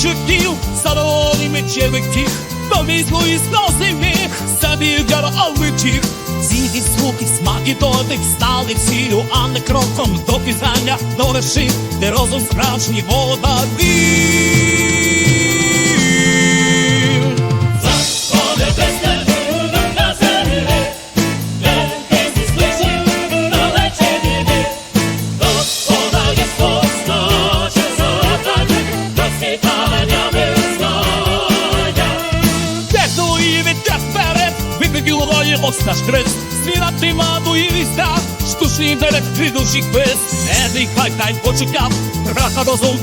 відчуттів, задоволені миттєвих тіх, до візгу і сльози міг, собі а тіх. Зійди звуки, смак і дотик стали цілю, а не кроком до пізнання, до вершин, де розум справжній володар Технології голові ось наш хрест. Змінати маду і візда, штучний інтелект кридущих без. Едий хай дай почуття, раха розум,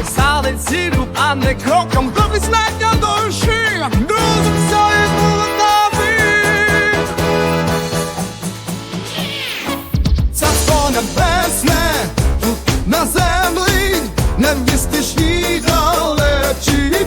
і стали цілю, а не кроком до визнання душі. Друзі, все було навик. то небесне на землі, не містичній далечі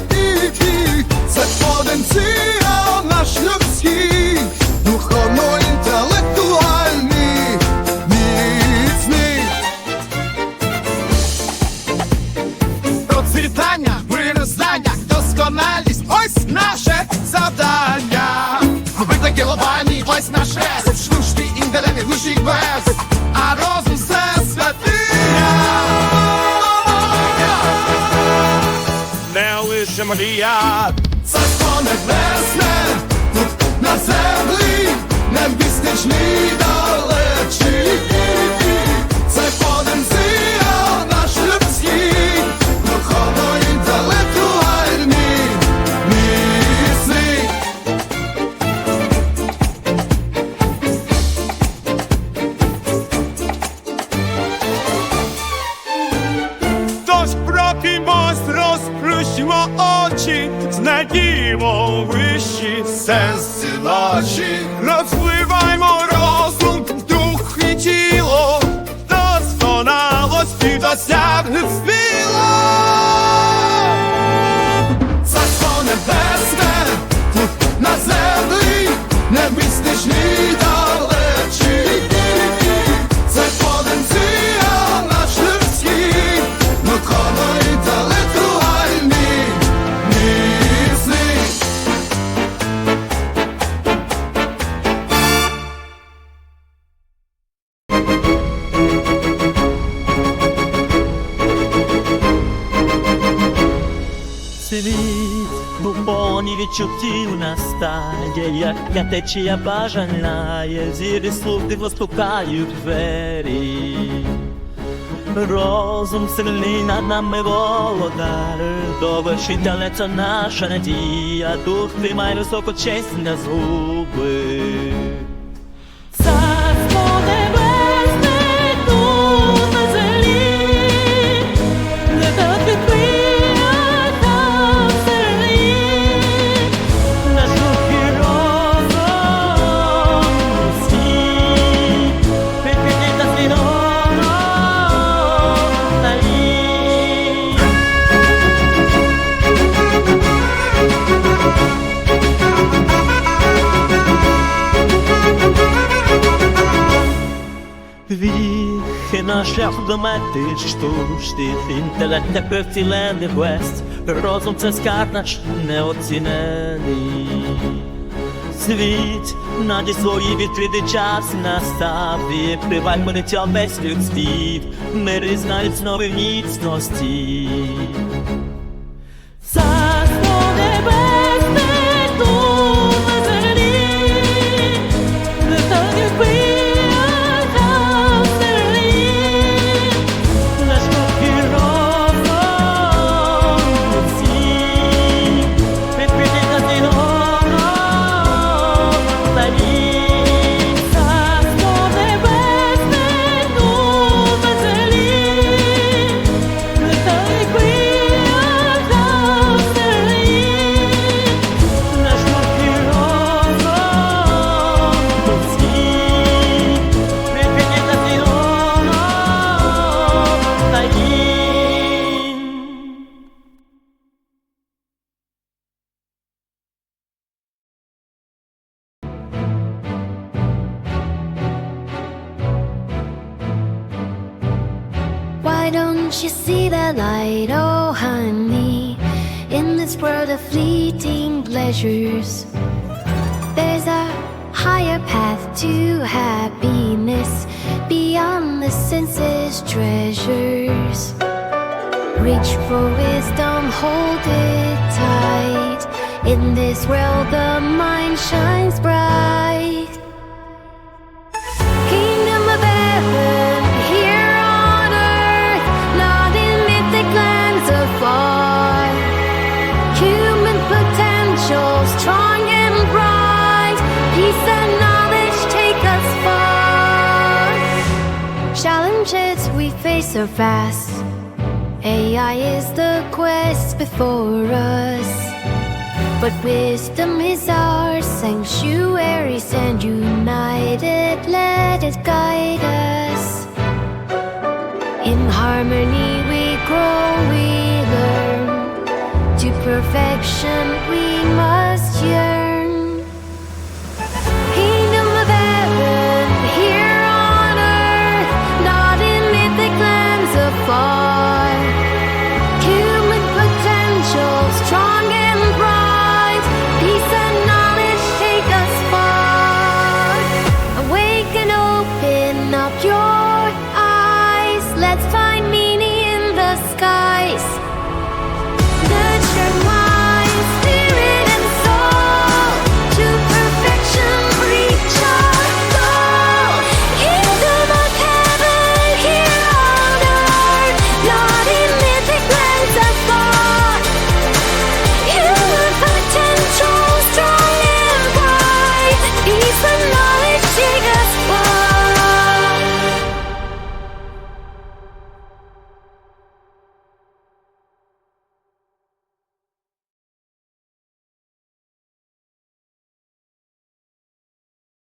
ось наш хрест, штучний інтелект, глушить без, а розум все святиня. не лише мрія. Царство небесне, знайдімо вищі сенси наші, розвиваймо Світ повний відчуттів настає, як течія бажання, зірі слух диво двері. Розум сильний над нами володар, довершить далеко наша надія, дух тримай високо честь на згуби. Наш шлях до мети. Штучних інтелект тепер втілений квест Розум це скарб наш неоцінений. Світ наді свої відкритий час настав. І мене ця весь людстві. Мири знають знову міцності. Царство Why don't you see the light, oh honey? In this world of fleeting pleasures, there's a higher path to happiness beyond the senses' treasures. Reach for wisdom, hold it tight. In this world, the mind shines bright. We are vast. AI is the quest before us. But wisdom is our sanctuary, and united, let it guide us. In harmony we grow, we learn. To perfection